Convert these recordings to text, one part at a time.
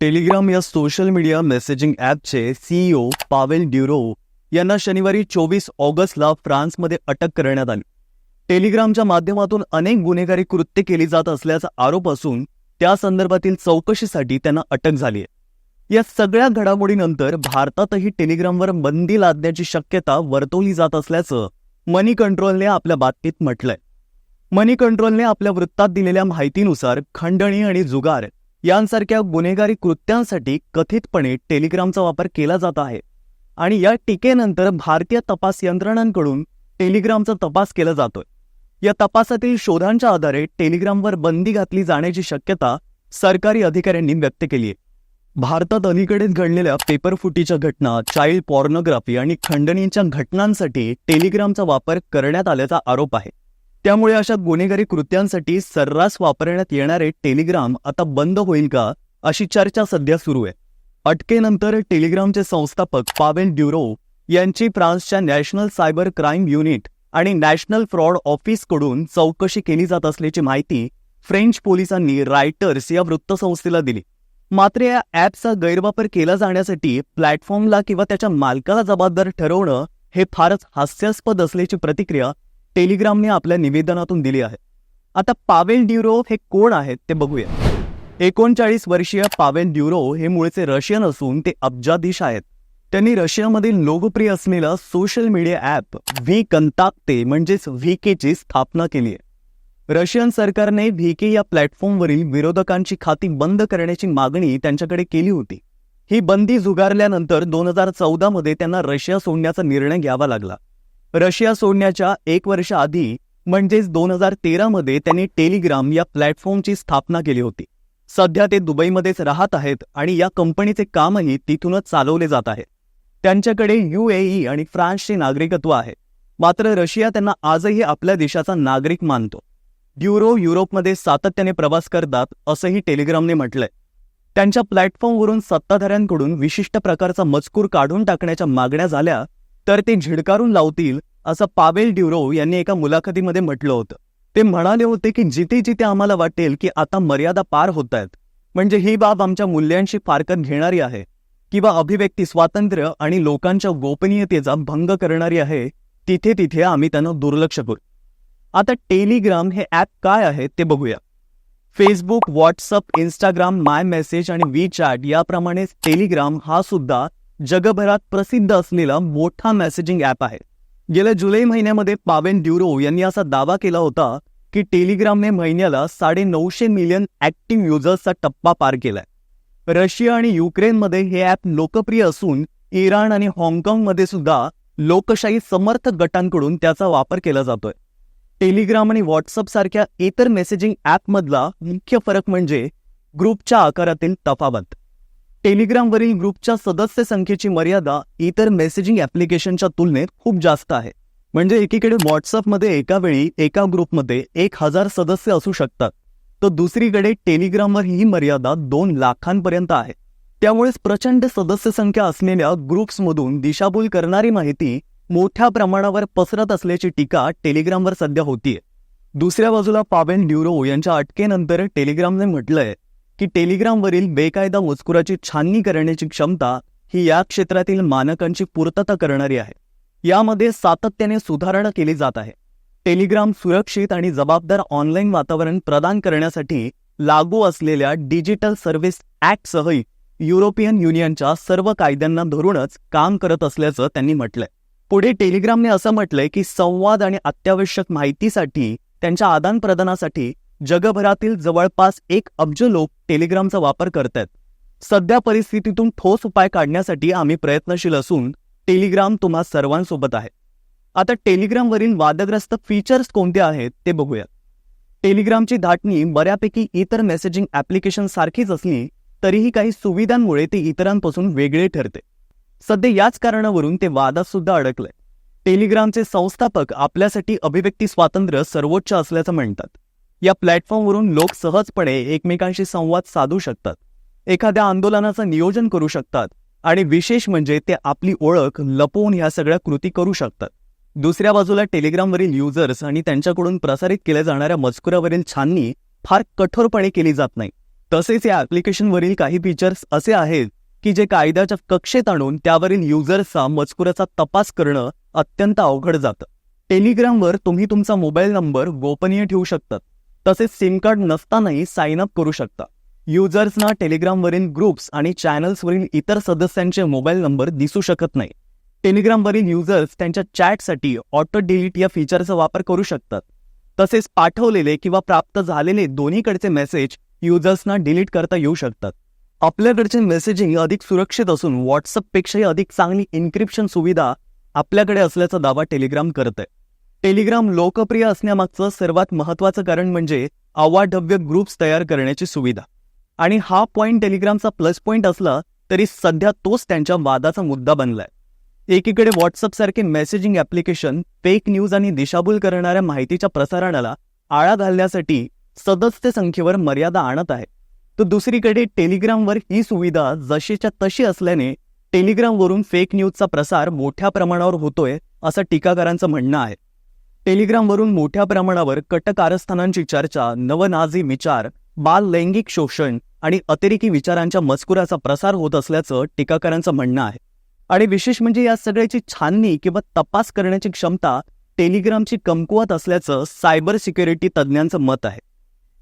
Telegram या social media messaging ॲपचे CEO Pavel Durov यांना शनिवारी चोवीस ऑगस्टला फ्रान्समध्ये अटक करण्यात आली. टेलिग्रामच्या माध्यमातून अनेक गुन्हेगारी कृत्य केली जात असल्याचा आरोप असून त्या संदर्भातील चौकशीसाठी त्यांना अटक झाली आहे. या सगळ्या घडामोडीनंतर भारतातही टेलिग्रामवर बंदी लादण्याची शक्यता वर्तवली जात असल्याचं मनी कंट्रोलने आपल्या बातमीत म्हटलंय. मनी कंट्रोलने आपल्या वृत्तात दिलेल्या माहितीनुसार खंडणी आणि जुगार यांसारख्या गुन्हेगारी कृत्यांसाठी कथितपणे टेलिग्रामचा वापर केला जात आहे. आणि या टीकेनंतर भारतीय तपास यंत्रणांकडून टेलिग्रामचा तपास केला जातोय. या तपासातील शोधांच्या आधारे टेलिग्रामवर बंदी घातली जाण्याची शक्यता सरकारी अधिकाऱ्यांनी व्यक्त केली आहे. भारतात अलीकडेच घडलेल्या पेपरफुटीच्या घटना चाइल्ड पॉर्नोग्राफी आणि खंडणींच्या घटनांसाठी टेलिग्रामचा वापर करण्यात आल्याचा आरोप आहे. त्यामुळे अशा गुन्हेगारी कृत्यांसाठी सर्रास वापरण्यात येणारे टेलिग्राम आता बंद होईल का अशी चर्चा सध्या सुरू आहे. अटकेनंतर टेलिग्रामचे संस्थापक पावेल ड्युरो यांची फ्रान्सच्या नॅशनल सायबर क्राईम युनिट आणि नॅशनल फ्रॉड ऑफिसकडून चौकशी केली जात असल्याची माहिती फ्रेंच पोलिसांनी रायटर्स या वृत्तसंस्थेला दिली. मात्र या ॲपचा गैरवापर केला जाण्यासाठी प्लॅटफॉर्मला किंवा त्याच्या मालकाला जबाबदार ठरवणं हे फारच हास्यास्पद असल्याची प्रतिक्रिया टेलिग्रामने आपल्या निवेदनातून दिली आहे. आता पावेल ड्युरो हे कोण आहेत ते बघूया. एकोणचाळीस वर्षीय पावेल ड्युरो हे मूळचे रशियन असून ते अब्जाधीश आहेत. त्यांनी रशियामधील लोकप्रिय असलेलं social media app VKontakte म्हणजेच व्ही केची स्थापना केली आहे. रशियन सरकारने व्ही के या प्लॅटफॉर्मवरील विरोधकांची खाती बंद करण्याची मागणी त्यांच्याकडे केली होती. ही बंदी झुगारल्यानंतर दोन हजार चौदामध्ये त्यांना रशिया सोडण्याचा निर्णय घ्यावा लागला. रशिया सोडण्याच्या एक वर्षाआधी म्हणजेच दोन हजार तेरामध्ये त्यांनी टेलिग्राम या प्लॅटफॉर्मची स्थापना केली होती. सध्या ते दुबईमध्येच राहत आहेत आणि या कंपनीचे कामही तिथूनच चालवले जात आहे त्यांच्याकडे युएई आणि फ्रान्सचे नागरिकत्व आहे. मात्र रशिया त्यांना आजही आपल्या देशाचा नागरिक मानतो. ड्युरो युरोपमध्ये सातत्याने प्रवास करतात असंही टेलिग्रामने म्हटलंय. त्यांच्या प्लॅटफॉर्मवरून सत्ताधाऱ्यांकडून विशिष्ट प्रकारचा मजकूर काढून टाकण्याच्या मागण्या झाल्या तर ते झिडकारून लावतील असं पावेल ड्युरो यांनी एका मुलाखतीमध्ये म्हटलं होतं. ते म्हणाले होते की जिथे जिथे आम्हाला वाटेल की आता मर्यादा पार होत आहेत म्हणजे ही बाब आमच्या मूल्यांशी फारकत घेणारी आहे किंवा अभिव्यक्ती स्वातंत्र्य आणि लोकांच्या गोपनीयतेचा भंग करणारी आहे तिथे तिथे आम्ही त्यांना दुर्लक्ष करू. आता टेलिग्राम हे ॲप काय आहे ते बघूया. Facebook WhatsApp Instagram my message आणि वी चॅट याप्रमाणेच टेलिग्राम हा सुद्धा जगभरात प्रसिद्ध असलेला मोठा मेसेजिंग ॲप आहे. गेल्या जुलै महिन्यामध्ये पावेन ड्युरो यांनी असा दावा केला होता की टेलिग्रामने महिन्याला साडे नऊशे मिलियन ॲक्टिव्ह युजर्सचा टप्पा पार केलाय. रशिया आणि युक्रेनमध्ये हे ॲप लोकप्रिय असून इराण आणि हाँगकाँगमध्ये सुद्धा लोकशाही समर्थक गटांकडून त्याचा वापर केला जातोय. टेलिग्राम आणि व्हॉट्सअप सारख्या इतर मेसेजिंग ॲपमधला मुख्य फरक म्हणजे ग्रुपच्या आकारातील तफावत. टेलिग्रामवरील ग्रुपच्या सदस्य संख्येची मर्यादा इतर मेसेजिंग ॲप्लिकेशनच्या तुलनेत खूप जास्त आहे. म्हणजे एकीकडे व्हॉट्सअपमध्ये एका वेळी एका ग्रुपमध्ये एक हजार सदस्य असू शकतात. तर दुसरीकडे टेलिग्रामवर ही मर्यादा दोन लाखांपर्यंत आहे. त्यामुळेच प्रचंड सदस्य संख्या असलेल्या ग्रुप्समधून दिशाभूल करणारी माहिती मोठ्या प्रमाणावर पसरत असल्याची टीका टेलिग्रामवर सध्या होतीये. दुसऱ्या बाजूला पावेन ड्युरो यांच्या अटकेनंतर टेलिग्रामने म्हटलंय की टेलिग्रामवरील बेकायदा मजकुराची छाननी करण्याची क्षमता ही या क्षेत्रातील मानकांची पूर्तता करणारी आहे. यामध्ये सातत्याने सुधारणा केली जात आहे. टेलिग्राम सुरक्षित आणि जबाबदार ऑनलाईन वातावरण प्रदान करण्यासाठी लागू असलेल्या डिजिटल सर्व्हिस ॲक्टसहही युरोपियन युनियनच्या सर्व कायद्यांना धरूनच काम करत असल्याचं त्यांनी म्हटलंय. पुढे टेलिग्रामने असं म्हटलंय की संवाद आणि अत्यावश्यक माहितीसाठी त्यांच्या आदानप्रदानासाठी जगभरातील जवळपास एक अब्ज लोक टेलिग्रामचा वापर करत आहेत सध्या परिस्थितीतून ठोस उपाय काढण्यासाठी आम्ही प्रयत्नशील असून टेलिग्राम तुम्हा सर्वांसोबत आहे. आता टेलिग्रामवरील वादग्रस्त फीचर्स कोणते आहेत ते बघूया टेलिग्रामची धाटणी बऱ्यापैकी इतर मेसेजिंग ॲप्लिकेशन सारखीच असली तरीही काही सुविधांमुळे ते इतरांपासून वेगळे ठरते. सध्या याच कारणावरून ते वादात सुद्धा अडकलंय. टेलिग्रामचे संस्थापक आपल्यासाठी अभिव्यक्ती स्वातंत्र्य सर्वोच्च असल्याचं म्हणतात. या प्लॅटफॉर्मवरून लोक सहजपणे एकमेकांशी संवाद साधू शकतात. एखाद्या आंदोलनाचं नियोजन करू शकतात आणि विशेष म्हणजे ते आपली ओळख लपवून ह्या सगळ्या कृती करू शकतात. दुसऱ्या बाजूला टेलिग्रामवरील युजर्स आणि त्यांच्याकडून प्रसारित केल्या जाणाऱ्या मजकुरावरील छाननी फार कठोरपणे केली जात नाही. तसेच या ॲप्लिकेशनवरील काही फीचर्स असे आहेत की जे कायद्याच्या कक्षेत आणून त्यावरील युजर्सचा मजकुराचा तपास करणं अत्यंत अवघड जातं. टेलिग्रामवर तुम्ही तुमचा मोबाईल नंबर गोपनीय ठेवू शकतात. तसेच सिम कार्ड नसतानाही साइन अप करू शकता. युजर्सना टेलिग्रामवरील ग्रुप्स आणि चॅनल्सवरील इतर सदस्यांचे मोबाईल नंबर दिसू शकत नाही. टेलिग्रामवरील युजर्स त्यांच्या चॅटसाठी ऑटो डिलीट या फीचरचा वापर करू शकतात. तसेच पाठवलेले किंवा प्राप्त झालेले दोन्हीकडचे मेसेज युजर्सना डिलीट करता येऊ शकतात. आपल्याकडचे मेसेजिंग अधिक सुरक्षित असून व्हॉट्सअपपेक्षाही अधिक चांगली इन्क्रिप्शन सुविधा आपल्याकडे असल्याचा दावा टेलिग्राम करत आहे टेलिग्राम लोकप्रिय असण्यामागचं सर्वात महत्त्वाचं कारण म्हणजे अवाढव्य ग्रुप्स तयार करण्याची सुविधा. आणि हा पॉईंट टेलिग्रामचा प्लस पॉइंट असला तरी सध्या तोच त्यांच्या वादाचा मुद्दा बनलाय. एकीकडे व्हॉट्सअप सारखे मेसेजिंग ॲप्लिकेशन फेक न्यूज आणि दिशाभूल करणाऱ्या माहितीच्या प्रसारणाला आळा घालण्यासाठी सदस्य संख्येवर मर्यादा आणत आहे. तर दुसरीकडे टेलिग्रामवर ही सुविधा जशीच्या तशी असल्याने टेलिग्रामवरून फेक न्यूजचा प्रसार मोठ्या प्रमाणावर होतोय असं टीकाकारांचं म्हणणं आहे. टेलिग्रामवरून मोठ्या प्रमाणावर कट कारस्थानांची चर्चा नवनाझी विचार बाल लैंगिक शोषण आणि अतिरेकी विचारांच्या मजकुराचा प्रसार होत असल्याचं टीकाकारांचं म्हणणं आहे. आणि विशेष म्हणजे या सगळ्याची छाननी किंवा तपास करण्याची क्षमता टेलिग्रामची कमकुवत असल्याचं सायबर सिक्युरिटी तज्ज्ञांचं मत आहे.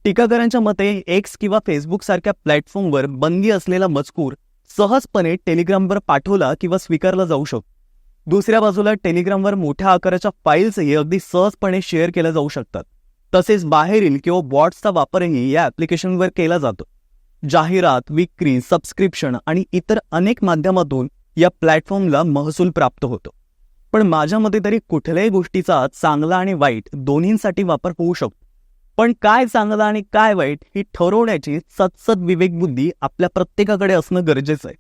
टीकाकारांच्या मते एक्स किंवा फेसबुक सारख्या प्लॅटफॉर्मवर बंदी असलेला मजकूर सहजपणे टेलिग्रामवर पाठवला किंवा स्वीकारला जाऊ शकतो. दुसऱ्या बाजूला टेलिग्रामवर मोठ्या आकाराच्या फाईल्सही अगदी सहजपणे शेअर केल्या जाऊ शकतात. तसेच बाहेरील किंवा बॉट्सचा वापरही या ॲप्लिकेशनवर केला जातो. जाहिरात विक्री सबस्क्रिप्शन आणि इतर अनेक माध्यमातून या प्लॅटफॉर्मला महसूल प्राप्त होतो. पण माझ्या मते तरी कुठल्याही गोष्टीचा चांगला आणि वाईट दोन्हींसाठी वापर होऊ शकतो. पण काय चांगलं आणि काय वाईट ही ठरवण्याची सतसत विवेकबुद्धी आपल्या प्रत्येकाकडे असणं गरजेचं आहे.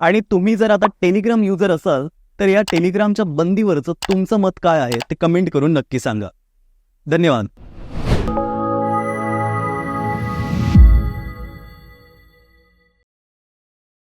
आणि तुम्ही जर आता टेलिग्राम युजर असाल तर या टेलिग्रामच्या बंदीवरचं तुमचं मत काय आहे ते कमेंट करून नक्की सांगा. धन्यवाद.